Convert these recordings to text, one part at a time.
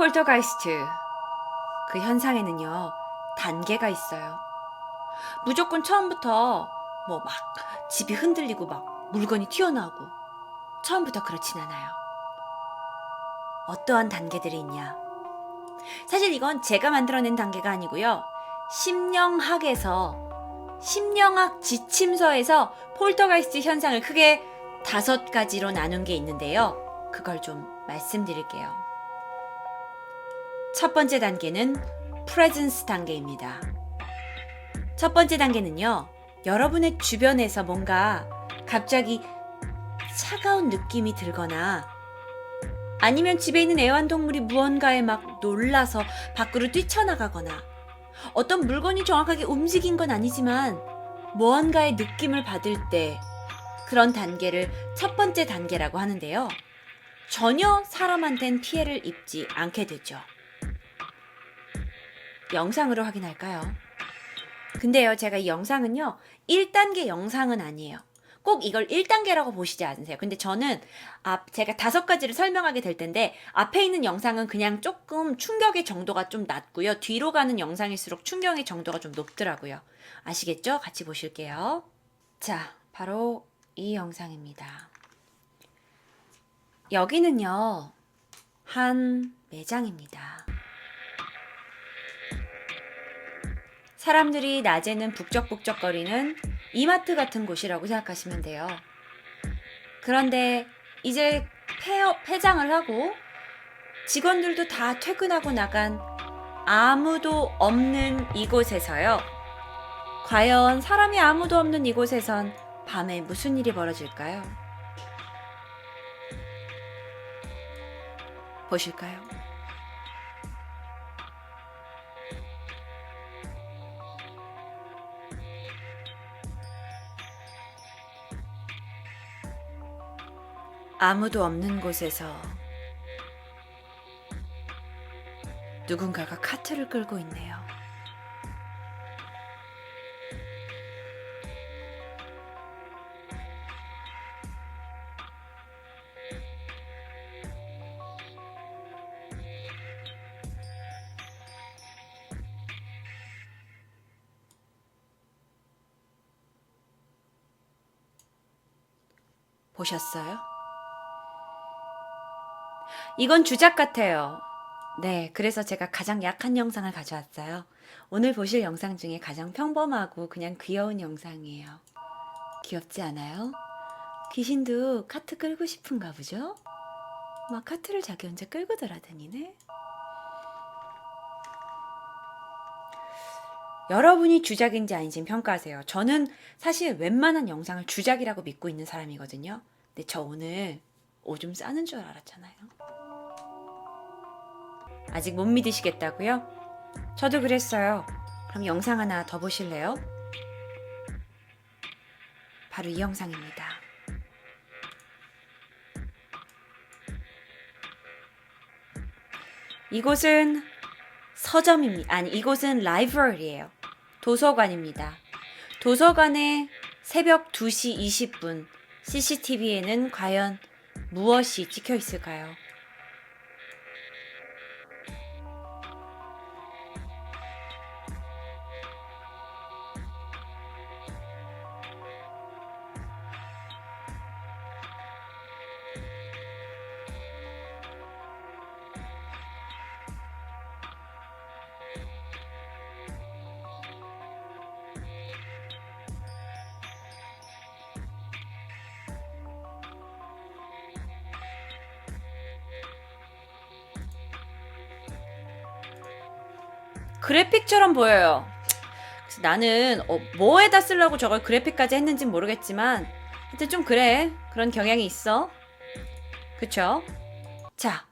폴터가이스트. 그 현상에는요, 단계가 있어요. 무조건 처음부터 뭐 막 집이 흔들리고 막 물건이 튀어나오고 처음부터 그렇진 않아요. 어떠한 단계들이 있냐? 사실 이건 제가 만들어낸 단계가 아니고요. 심령학에서 심령학 지침서에서 폴터가이스트 현상을 크게 다섯 가지로 나눈 게 있는데요. 그걸 좀 말씀드릴게요. 첫 번째 단계는 프레젠스 단계입니다. 첫 번째 단계는요. 여러분의 주변에서 뭔가 갑자기 차가운 느낌이 들거나 아니면 집에 있는 애완동물이 무언가에 막 놀라서 밖으로 뛰쳐나가거나 어떤 물건이 정확하게 움직인 건 아니지만 무언가의 느낌을 받을 때 그런 단계를 첫 번째 단계라고 하는데요. 전혀 사람한텐 피해를 입지 않게 되죠. 영상으로 확인할까요? 근데요, 제가 이 영상은요, 1단계 영상은 아니에요. 꼭 이걸 1단계라고 보시지 않으세요. 근데 저는 앞 제가 다섯 가지를 설명하게 될 텐데 앞에 있는 영상은 그냥 조금 충격의 정도가 좀 낮고요. 뒤로 가는 영상일수록 충격의 정도가 좀 높더라고요. 아시겠죠? 같이 보실게요. 자, 바로 이 영상입니다. 여기는요. 한 매장입니다. 사람들이 낮에는 북적북적거리는 이마트 같은 곳이라고 생각하시면 돼요. 그런데 이제 폐업, 폐장을 하고 직원들도 다 퇴근하고 나간 아무도 없는 이곳에서요. 과연 사람이 아무도 없는 이곳에선 밤에 무슨 일이 벌어질까요? 보실까요? 아무도 없는 곳에서 누군가가 카트를 끌고 있네요. 보셨어요? 이건 주작 같아요. 네, 그래서 제가 가장 약한 영상을 가져왔어요. 오늘 보실 영상 중에 가장 평범하고 그냥 귀여운 영상이에요. 귀엽지 않아요? 귀신도 카트 끌고 싶은가 보죠? 막 카트를 자기 혼자 끌고 돌아다니네. 여러분이 주작인지 아닌지 평가하세요. 저는 사실 웬만한 영상을 주작이라고 믿고 있는 사람이거든요. 근데 저 오늘 오줌 싸는 줄 알았잖아요. 아직 못 믿으시겠다고요? 저도 그랬어요. 그럼 영상 하나 더 보실래요? 바로 이 영상입니다. 이곳은 서점입니다. 아니, 이곳은 라이브러리예요. 도서관입니다. 도서관에 새벽 2시 20분 CCTV에는 과연 무엇이 찍혀 있을까요? 그래픽처럼 보여요. 그래서 나는 어, 뭐에다 쓰려고 저걸 그래픽까지 했는지 모르겠지만 하여튼 좀 그래. 그런 경향이 있어. 그쵸? 자,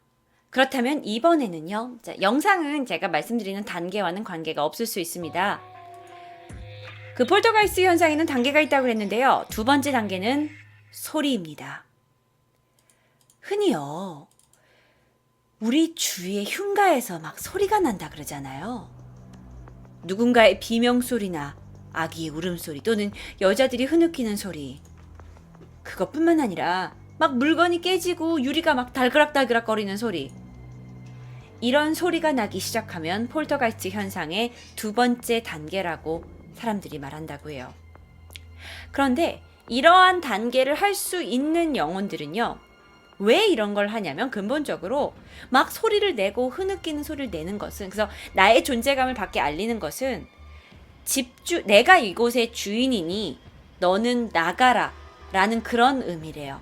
그렇다면 이번에는요. 자, 영상은 제가 말씀드리는 단계와는 관계가 없을 수 있습니다. 그 폴터가이스 현상에는 단계가 있다고 그랬는데요. 두 번째 단계는 소리입니다. 흔히요. 우리 주위의 흉가에서 막 소리가 난다 그러잖아요. 누군가의 비명 소리나 아기의 울음소리 또는 여자들이 흐느끼는 소리. 그것뿐만 아니라 막 물건이 깨지고 유리가 막 달그락달그락 거리는 소리. 이런 소리가 나기 시작하면 폴터가이스트 현상의 두 번째 단계라고 사람들이 말한다고 해요. 그런데 이러한 단계를 할 수 있는 영혼들은요. 왜 이런 걸 하냐면 근본적으로 막 소리를 내고 흐느끼는 소리를 내는 것은 그래서 나의 존재감을 밖에 알리는 것은 집주 내가 이곳의 주인이니 너는 나가라 라는 그런 의미래요.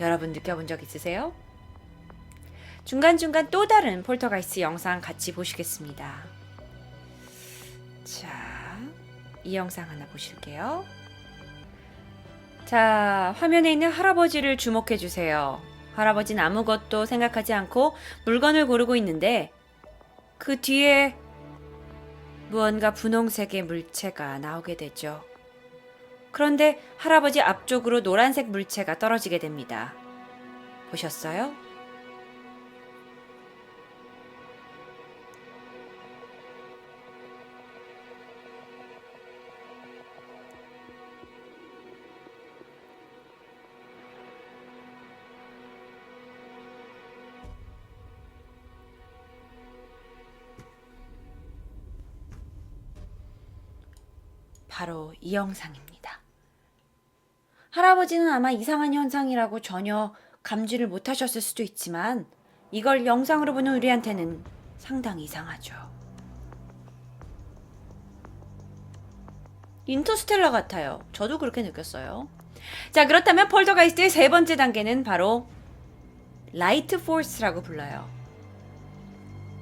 여러분 느껴본 적 있으세요? 중간중간 또 다른 폴터가이스트 영상 같이 보시겠습니다. 자, 이 영상 하나 보실게요. 자, 화면에 있는 할아버지를 주목해 주세요. 할아버지는 아무것도 생각하지 않고 물건을 고르고 있는데 그 뒤에 무언가 분홍색의 물체가 나오게 되죠. 그런데 할아버지 앞쪽으로 노란색 물체가 떨어지게 됩니다. 보셨어요? 바로 이 영상입니다. 할아버지는 아마 이상한 현상이라고 전혀 감지를 못하셨을 수도 있지만 이걸 영상으로 보는 우리한테는 상당히 이상하죠. 인터스텔라 같아요. 저도 그렇게 느꼈어요. 자, 그렇다면 폴더가이스트의 세 번째 단계는 바로 라이트 포스라고 불러요.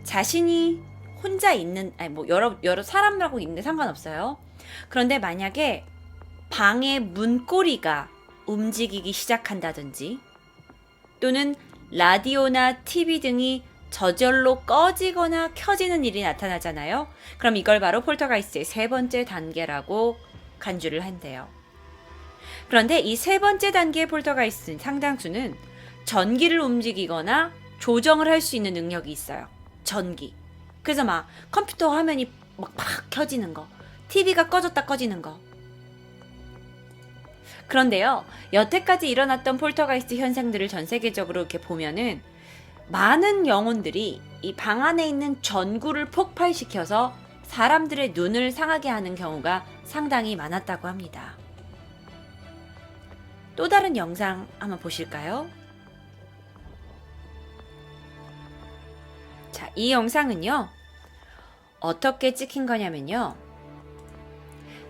자신이 혼자 있는 아니 뭐 여러 여러 사람하고 있는데 상관없어요. 그런데 만약에 방의 문고리가 움직이기 시작한다든지 또는 라디오나 TV 등이 저절로 꺼지거나 켜지는 일이 나타나잖아요. 그럼 이걸 바로 폴터가이스트의 세 번째 단계라고 간주를 한대요. 그런데 이 세 번째 단계의 폴터가이스트 상당수는 전기를 움직이거나 조정을 할 수 있는 능력이 있어요. 전기. 그래서 막 컴퓨터 화면이 막 팍 켜지는 거, TV가 꺼졌다 꺼지는 거. 그런데요, 여태까지 일어났던 폴터가이스트 현상들을 전 세계적으로 이렇게 보면은 많은 영혼들이 이 방 안에 있는 전구를 폭발시켜서 사람들의 눈을 상하게 하는 경우가 상당히 많았다고 합니다. 또 다른 영상 한번 보실까요? 자, 이 영상은요, 어떻게 찍힌 거냐면요.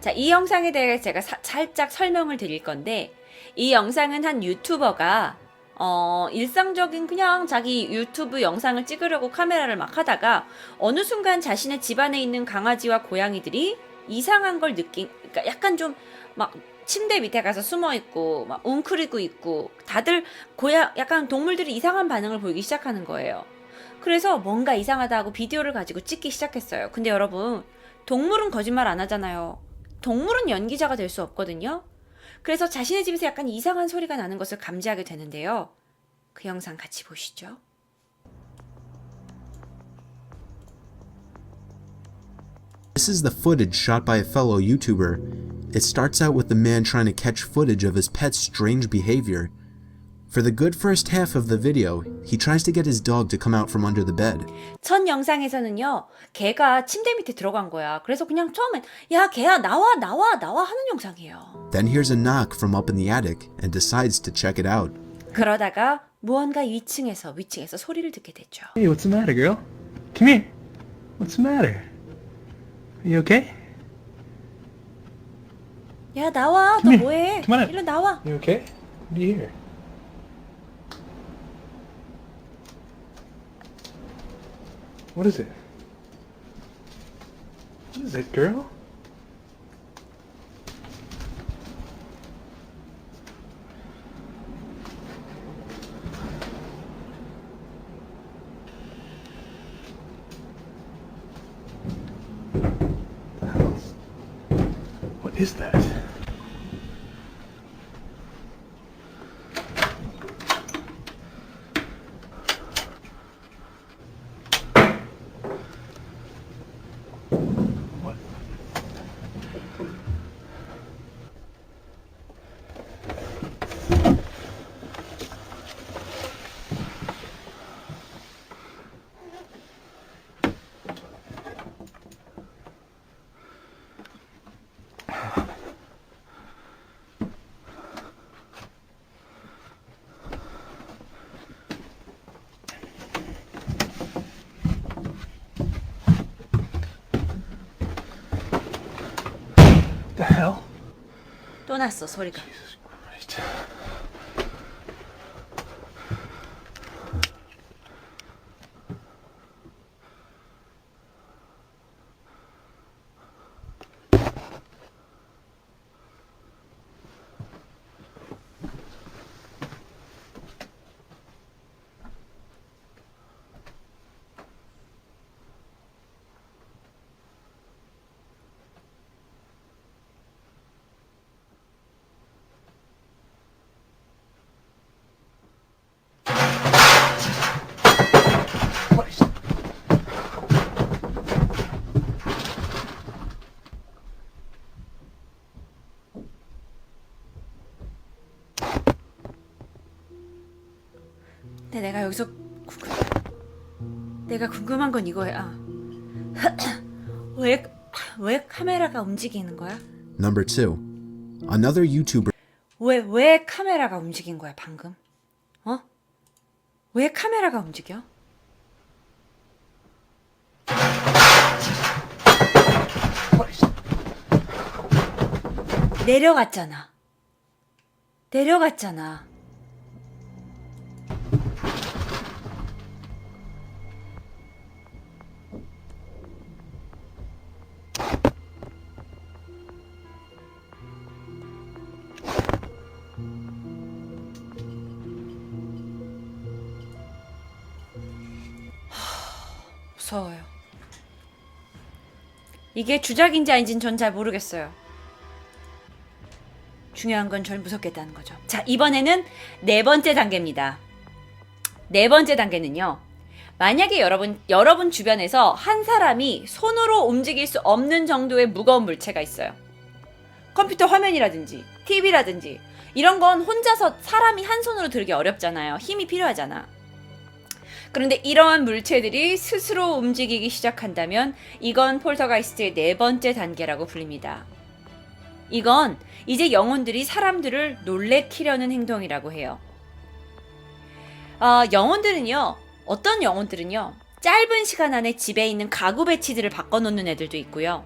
자, 이 영상에 대해 제가 사- 살짝 설명을 드릴 건데, 이 영상은 한 유튜버가, 어, 일상적인 그냥 자기 유튜브 영상을 찍으려고 카메라를 막 하다가, 어느 순간 자신의 집안에 있는 강아지와 고양이들이 이상한 걸 느낀, 그러니까 약간 좀 막 침대 밑에 가서 숨어 있고, 막 웅크리고 있고, 다들 고양, 약간 동물들이 이상한 반응을 보이기 시작하는 거예요. 그래서 뭔가 이상하다 하고 비디오를 가지고 찍기 시작했어요. 근데 여러분, 동물은 거짓말 안 하잖아요. 동물은 연기자가 될 수 없거든요. 그래서 자신의 집에서 약간 이상한 소리가 나는 것을 감지하게 되는데요. 그 영상 같이 보시죠. For the good first half of the video, he tries to get his dog to come out from under the bed. 첫 영상에서는요, 개가 침대 밑에 들어간 거야. 그래서 그냥 처음엔, 야, 개야, 나와, 나와, 나와 하는 영상이에요. Then hears a knock from up in the attic and decides to check it out. 그러다가 무언가 위층에서, 위층에서 소리를 듣게 됐죠. Hey, what's the matter, girl? Come here. What's the matter? Are you okay? 야, 나와, 너 Come here. 뭐해? Come on. 일로 나와. You okay? What do you hear? What is it? What is it, girl? The house. What is that? 또 났어 소리가. 내가 궁금한 건 이거야. 왜, 왜 카메라가 움직이는 거야? Number 2. Another YouTuber 왜, 왜 카메라가 움직인 거야, 방금? 어? 왜 카메라가 움직여? Is 내려갔잖아. 내려갔잖아. 무서워요. 이게 주작인지 아닌지는 전 잘 모르겠어요. 중요한 건 절 무섭겠다는 거죠. 자, 이번에는 네 번째 단계입니다. 네 번째 단계는요. 만약에 여러분, 여러분 주변에서 한 사람이 손으로 움직일 수 없는 정도의 무거운 물체가 있어요. 컴퓨터 화면이라든지, TV라든지, 이런 건 혼자서 사람이 한 손으로 들기 어렵잖아요. 힘이 필요하잖아. 그런데 이러한 물체들이 스스로 움직이기 시작한다면 이건 폴터가이스트의 네 번째 단계라고 불립니다. 이건 이제 영혼들이 사람들을 놀래키려는 행동이라고 해요. 어, 영혼들은요, 어떤 영혼들은요, 짧은 시간 안에 집에 있는 가구 배치들을 바꿔놓는 애들도 있고요.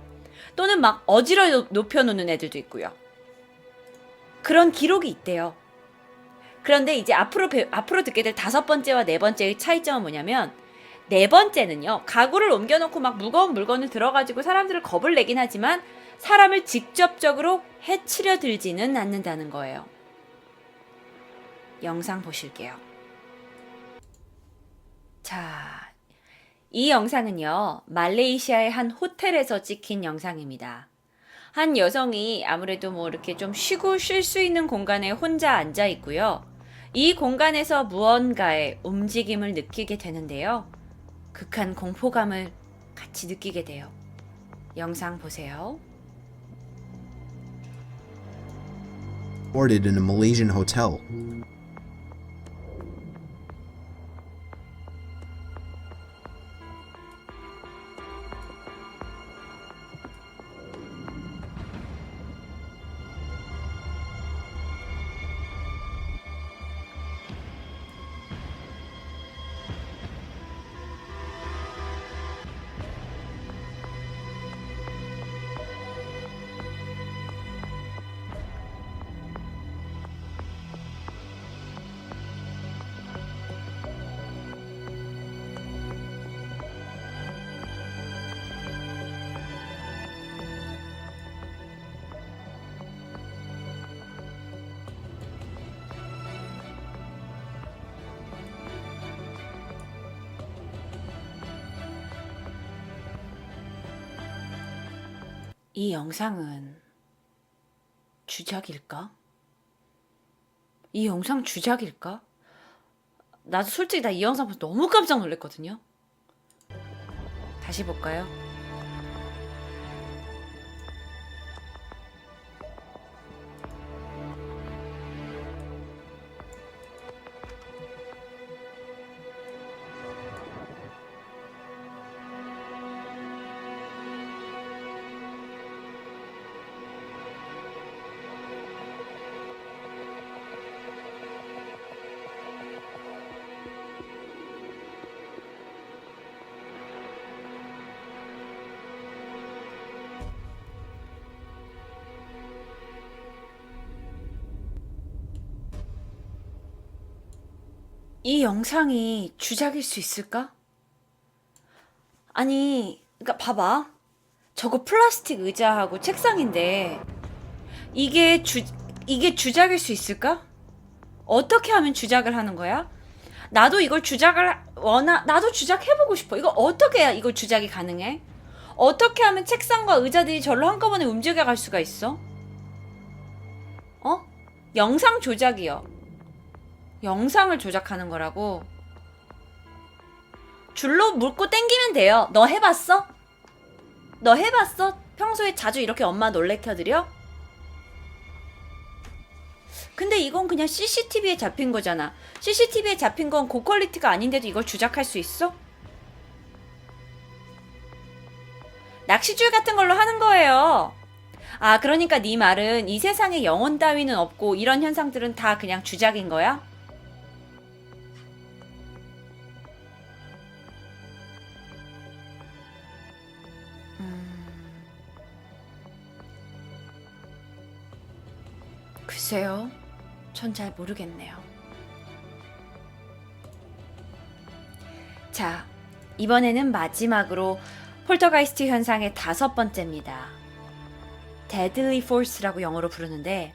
또는 막 어지러 놓- 높여놓는 애들도 있고요. 그런 기록이 있대요. 그런데 이제 앞으로, 배- 앞으로 듣게 될 다섯 번째와 네 번째의 차이점은 뭐냐면, 네 번째는요, 가구를 옮겨놓고 막 무거운 물건을 들어가지고 사람들을 겁을 내긴 하지만, 사람을 직접적으로 해치려 들지는 않는다는 거예요. 영상 보실게요. 자, 이 영상은요, 말레이시아의 한 호텔에서 찍힌 영상입니다. 한 여성이 아무래도 뭐 이렇게 좀 쉬고 쉴 수 있는 공간에 혼자 앉아 있고요. 이 공간에서 무언가의 움직임을 느끼게 되는데요. 극한 공포감을 같이 느끼게 돼요. 영상 보세요. reported in a Malaysian hotel. 이 영상은 주작일까? 이 영상 주작일까? 나도 솔직히 나 이 영상 보고 너무 깜짝 놀랐거든요. 다시 볼까요? 이 영상이 주작일 수 있을까? 아니, 그러니까 봐봐. 저거 플라스틱 의자하고 책상인데 이게 주 이게 주작일 수 있을까? 어떻게 하면 주작을 하는 거야? 나도 이걸 주작을 원하 나도 주작해 보고 싶어. 이거 어떻게 해야 이걸 주작이 가능해? 어떻게 하면 책상과 의자들이 절로 한꺼번에 움직여 갈 수가 있어? 어? 영상 조작이요. 영상을 조작하는 거라고. 줄로 묶고 땡기면 돼요. 너 해봤어? 너 해봤어? 평소에 자주 이렇게 엄마 놀래켜드려? 근데 이건 그냥 CCTV에 잡힌 거잖아. CCTV에 잡힌 건 고퀄리티가 아닌데도 이걸 주작할 수 있어? 낚시줄 같은 걸로 하는 거예요. 아, 그러니까 네 말은 이 세상에 영혼 따위는 없고 이런 현상들은 다 그냥 주작인 거야? 글쎄요. 전 잘 모르겠네요. 자, 이번에는 마지막으로 폴터가이스트 현상의 다섯 번째입니다. 데들리 포스라고 영어로 부르는데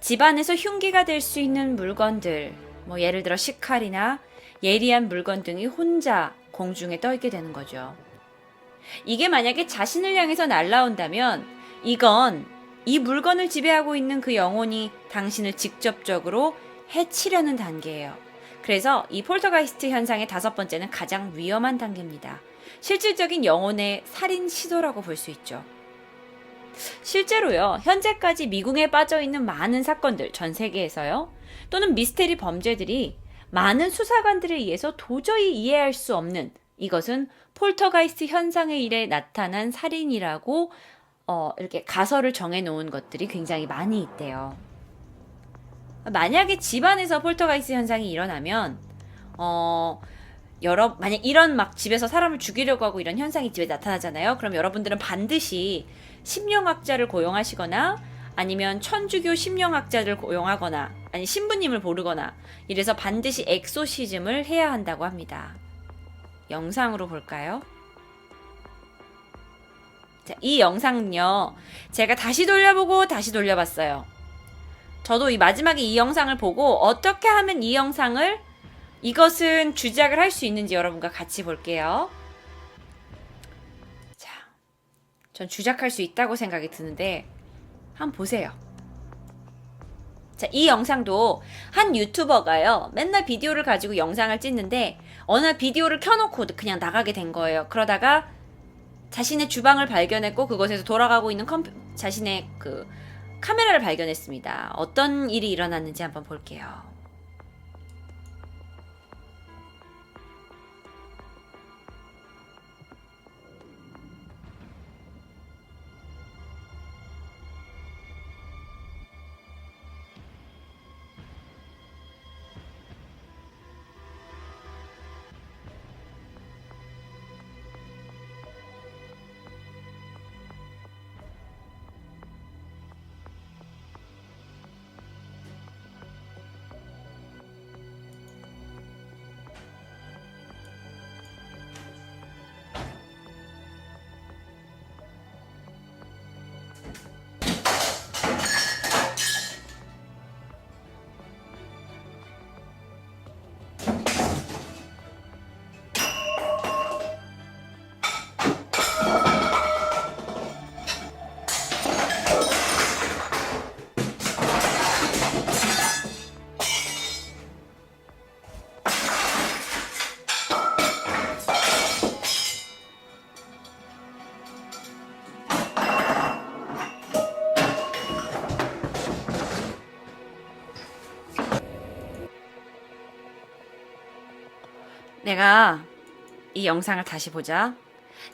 집안에서 흉기가 될 수 있는 물건들, 뭐 예를 들어 식칼이나 예리한 물건 등이 혼자 공중에 떠 있게 되는 거죠. 이게 만약에 자신을 향해서 날아온다면 이건 이 물건을 지배하고 있는 그 영혼이 당신을 직접적으로 해치려는 단계예요. 그래서 이 폴터가이스트 현상의 다섯 번째는 가장 위험한 단계입니다. 실질적인 영혼의 살인 시도라고 볼 수 있죠. 실제로요, 현재까지 미궁에 빠져 있는 많은 사건들, 전 세계에서요, 또는 미스테리 범죄들이 많은 수사관들에 의해서 도저히 이해할 수 없는 이것은 폴터가이스트 현상에 의해 나타난 살인이라고 어, 이렇게 가설을 정해 놓은 것들이 굉장히 많이 있대요. 만약에 집안에서 폴터가이스트 현상이 일어나면 어 여러 만약 이런 막 집에서 사람을 죽이려고 하고 이런 현상이 집에 나타나잖아요. 그럼 여러분들은 반드시 심령학자를 고용하시거나 아니면 천주교 심령학자를 고용하거나 아니 신부님을 부르거나 이래서 반드시 엑소시즘을 해야 한다고 합니다. 영상으로 볼까요? 자, 이 영상은요, 제가 다시 돌려보고 다시 돌려봤어요. 저도 이 마지막에 이 영상을 보고 어떻게 하면 이 영상을 이것은 주작을 할 수 있는지 여러분과 같이 볼게요. 자, 전 주작할 수 있다고 생각이 드는데, 한번 보세요. 자, 이 영상도 한 유튜버가요, 맨날 비디오를 가지고 영상을 찍는데, 어느 날 비디오를 켜놓고 그냥 나가게 된 거예요. 그러다가 자신의 주방을 발견했고 그곳에서 돌아가고 있는 컴퓨, 자신의 그 카메라를 발견했습니다. 어떤 일이 일어났는지 한번 볼게요. 내가 이 영상을 다시 보자.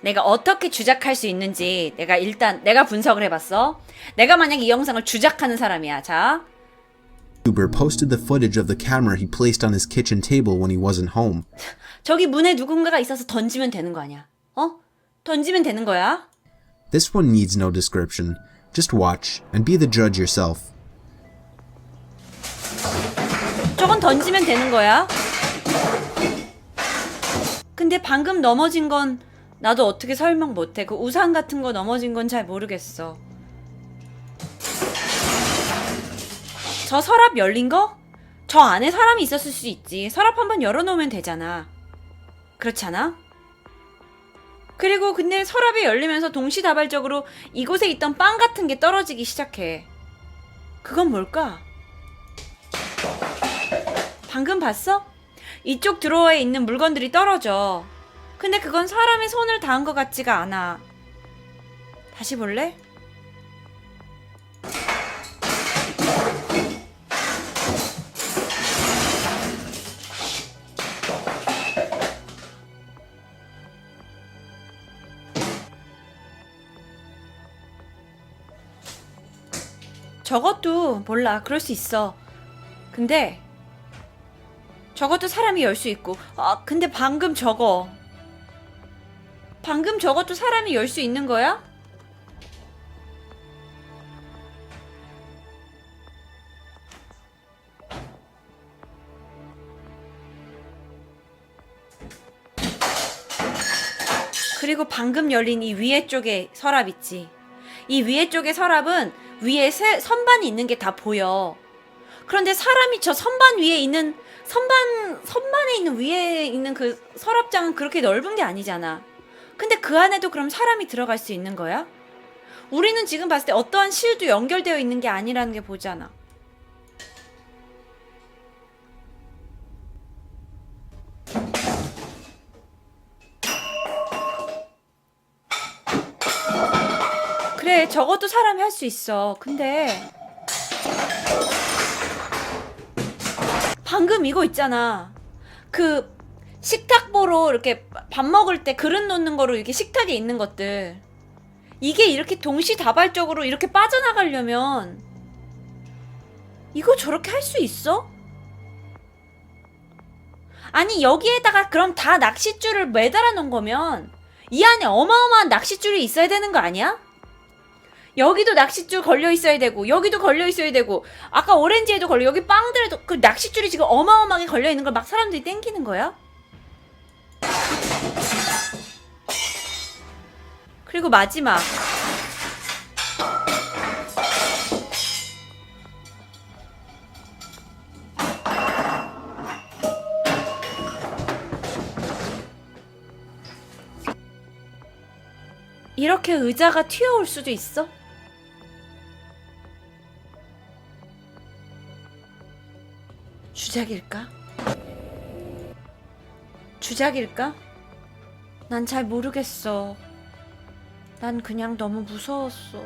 내가 어떻게 주작할 수 있는지 내가 일단 내가 분석을 해봤어. 내가 만약 이 영상을 주작하는 사람이야. 자, YouTuber posted the footage of the camera he placed on his kitchen table when he wasn't home. 저기 문에 누군가가 있어서 던지면 되는 거 아니야? 어? 던지면 되는 거야? This one needs no description. Just watch and be the judge yourself. 저건 던지면 되는 거야? 근데 방금 넘어진 건 나도 어떻게 설명 못해. 그 우산 같은 거 넘어진 건 잘 모르겠어. 저 서랍 열린 거? 저 안에 사람이 있었을 수 있지. 서랍 한번 열어놓으면 되잖아. 그렇지 않아? 그리고 근데 서랍이 열리면서 동시다발적으로 이곳에 있던 빵 같은 게 떨어지기 시작해. 그건 뭘까? 방금 봤어? 이쪽 드로어에 있는 물건들이 떨어져. 근데 그건 사람의 손을 닿은 것 같지가 않아. 다시 볼래? 저것도 몰라. 그럴 수 있어. 근데 저것도 사람이 열 수 있고. 아, 근데 방금 저거. 방금 저것도 사람이 열 수 있는 거야? 그리고 방금 열린 이 위에 쪽에 서랍 있지. 이 위에 쪽에 서랍은 위에 세, 선반이 있는 게 다 보여. 그런데 사람이 저 선반 위에 있는 선반 선반에 있는 위에 있는 그 서랍장은 그렇게 넓은 게 아니잖아. 근데 그 안에도 그럼 사람이 들어갈 수 있는 거야? 우리는 지금 봤을 때 어떠한 실도 연결되어 있는 게 아니라는 게 보잖아. 그래, 저것도 사람이 할 수 있어. 근데 방금 이거 있잖아. 그 식탁 보러 이렇게 밥 먹을 때 그릇 놓는 거로 이렇게 식탁에 있는 것들. 이게 이렇게 동시다발적으로 이렇게 빠져나가려면 이거 저렇게 할 수 있어? 아니 여기에다가 그럼 다 낚싯줄을 매달아 놓은 거면 이 안에 어마어마한 낚싯줄이 있어야 되는 거 아니야? 여기도 낚싯줄 걸려 있어야 되고 여기도 걸려 있어야 되고 아까 오렌지에도 걸려 여기 빵들에도 그 낚싯줄이 지금 어마어마하게 걸려 있는 걸 막 사람들이 땡기는 거야? 그리고 마지막 이렇게 의자가 튀어올 수도 있어? 주작일까? 주작일까? 난 잘 모르겠어. 난 그냥 너무 무서웠어.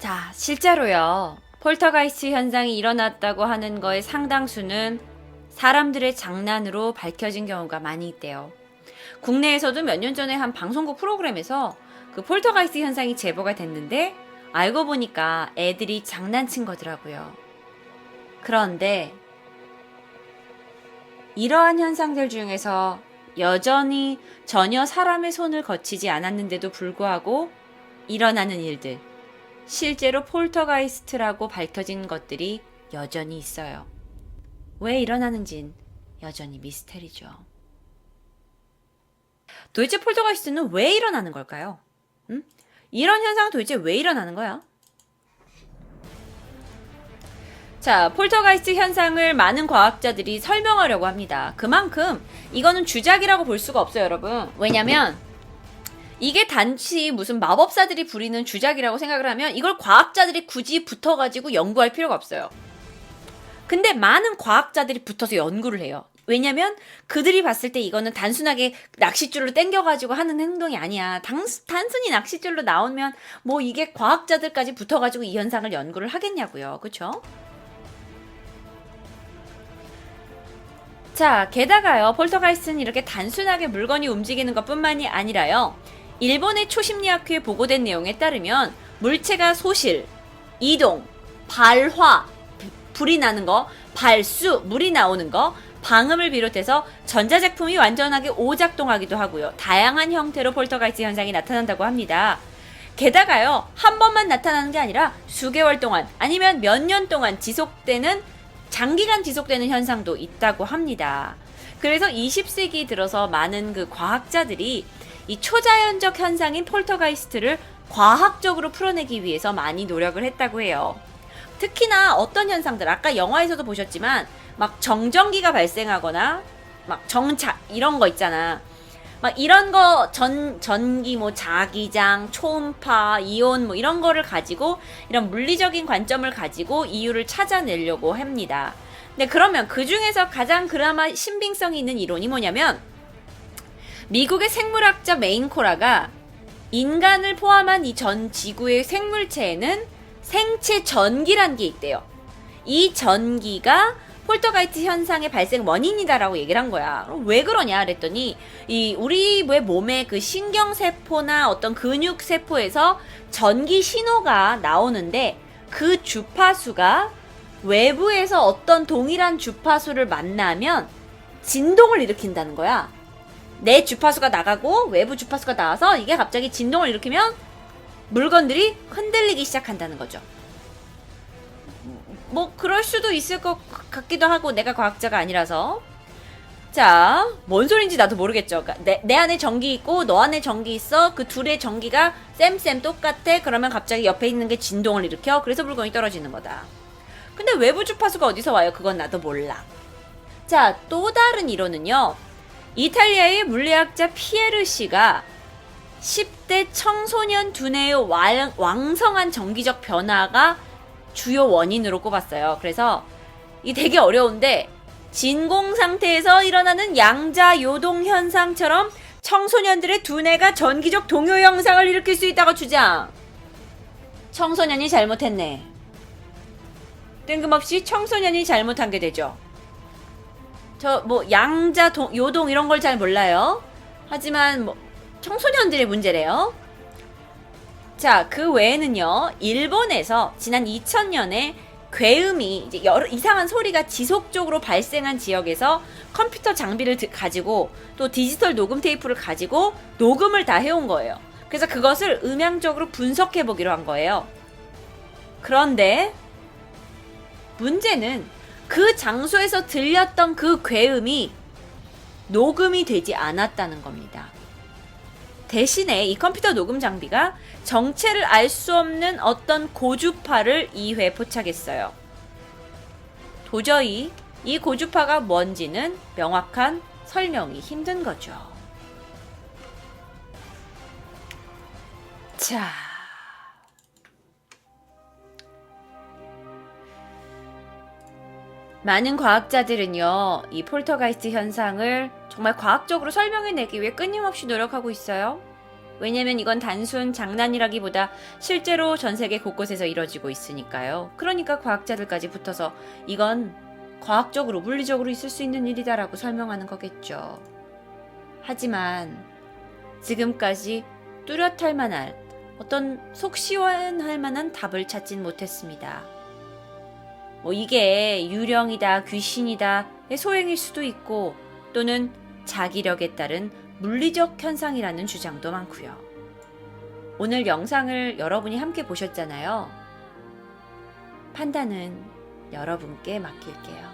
자, 실제로요. 폴터가이스트 현상이 일어났다고 하는 거의 상당수는 사람들의 장난으로 밝혀진 경우가 많이 있대요. 국내에서도 몇 년 전에 한 방송국 프로그램에서 그 폴터가이스트 현상이 제보가 됐는데 알고 보니까 애들이 장난친 거더라고요. 그런데 이러한 현상들 중에서 여전히 전혀 사람의 손을 거치지 않았는데도 불구하고 일어나는 일들, 실제로 폴터가이스트라고 밝혀진 것들이 여전히 있어요. 왜 일어나는진 여전히 미스테리죠. 도대체 폴터가이스트는 왜 일어나는 걸까요? 음? 이런 현상은 도대체 왜 일어나는 거야? 자, 폴터가이스트 현상을 많은 과학자들이 설명하려고 합니다. 그만큼 이거는 주작이라고 볼 수가 없어요, 여러분. 왜냐면 이게 단지 무슨 마법사들이 부리는 주작이라고 생각을 하면 이걸 과학자들이 굳이 붙어가지고 연구할 필요가 없어요. 근데 많은 과학자들이 붙어서 연구를 해요. 왜냐면 그들이 봤을 때 이거는 단순하게 낚싯줄로 땡겨가지고 하는 행동이 아니야. 단, 단순히 낚싯줄로 나오면 뭐 이게 과학자들까지 붙어가지고 이 현상을 연구를 하겠냐고요. 그쵸? 자, 게다가요, 폴터가이스트는 이렇게 단순하게 물건이 움직이는 것 뿐만이 아니라요, 일본의 초심리학회에 보고된 내용에 따르면, 물체가 소실, 이동, 발화, 불이 나는 거, 발수, 물이 나오는 거, 방음을 비롯해서 전자제품이 완전하게 오작동하기도 하고요. 다양한 형태로 폴터가이스트 현상이 나타난다고 합니다. 게다가요, 한 번만 나타나는 게 아니라 수개월 동안 아니면 몇 년 동안 지속되는 장기간 지속되는 현상도 있다고 합니다. 그래서 20세기 들어서 많은 그 과학자들이 이 초자연적 현상인 폴터가이스트를 과학적으로 풀어내기 위해서 많이 노력을 했다고 해요. 특히나 어떤 현상들, 아까 영화에서도 보셨지만, 막 정전기가 발생하거나, 막 정차, 이런 거 있잖아. 막 이런 거 전, 전기, 뭐 자기장, 초음파, 이온 뭐 이런 거를 가지고 이런 물리적인 관점을 가지고 이유를 찾아내려고 합니다. 근데 그러면 그 중에서 가장 그나마 신빙성이 있는 이론이 뭐냐면 미국의 생물학자 메인코라가 인간을 포함한 이 전 지구의 생물체에는 생체 전기란 게 있대요. 이 전기가 폴터가이트 현상의 발생 원인이다라고 얘기를 한 거야. 왜 그러냐 그랬더니 이 우리의 몸의 그 신경 세포나 어떤 근육 세포에서 전기 신호가 나오는데 그 주파수가 외부에서 어떤 동일한 주파수를 만나면 진동을 일으킨다는 거야. 내 주파수가 나가고 외부 주파수가 나와서 이게 갑자기 진동을 일으키면 물건들이 흔들리기 시작한다는 거죠. 뭐 그럴 수도 있을 것 같기도 하고 내가 과학자가 아니라서 자, 뭔 소린지 나도 모르겠죠. 그러니까 내, 내 안에 전기 있고 너 안에 전기 있어. 그 둘의 전기가 쌤쌤 똑같아. 그러면 갑자기 옆에 있는 게 진동을 일으켜. 그래서 물건이 떨어지는 거다. 근데 외부 주파수가 어디서 와요? 그건 나도 몰라. 자, 또 다른 이론은요. 이탈리아의 물리학자 피에르 씨가 10대 청소년 두뇌의 왕, 왕성한 정기적 변화가 주요 원인으로 꼽았어요. 그래서 이 되게 어려운데 진공 상태에서 일어나는 양자 요동 현상처럼 청소년들의 두뇌가 전기적 동요 현상을 일으킬 수 있다고 주장. 청소년이 잘못했네. 뜬금없이 청소년이 잘못한 게 되죠. 저 뭐 양자 동, 요동 이런 걸 잘 몰라요. 하지만 뭐 청소년들의 문제래요. 자, 그 외에는요, 일본에서 지난 2000년에 괴음이 이제 여러 이상한 소리가 지속적으로 발생한 지역에서 컴퓨터 장비를 드- 가지고 또 디지털 녹음 테이프를 가지고 녹음을 다 해온 거예요. 그래서 그것을 음향적으로 분석해 보기로 한 거예요. 그런데 문제는 그 장소에서 들렸던 그 괴음이 녹음이 되지 않았다는 겁니다. 대신에 이 컴퓨터 녹음 장비가 정체를 알 수 없는 어떤 고주파를 2회 포착했어요. 도저히 이 고주파가 뭔지는 명확한 설명이 힘든 거죠. 자. 많은 과학자들은요, 이 폴터가이스트 현상을 정말 과학적으로 설명해내기 위해 끊임없이 노력하고 있어요. 왜냐면 이건 단순 장난이라기보다 실제로 전 세계 곳곳에서 이뤄지고 있으니까요. 그러니까 과학자들까지 붙어서 이건 과학적으로, 물리적으로 있을 수 있는 일이다라고 설명하는 거겠죠. 하지만 지금까지 뚜렷할 만한 어떤 속 시원할 만한 답을 찾진 못했습니다. 뭐 이게 유령이다, 귀신이다의 소행일 수도 있고 또는 자기력에 따른 물리적 현상이라는 주장도 많고요. 오늘 영상을 여러분이 함께 보셨잖아요. 판단은 여러분께 맡길게요.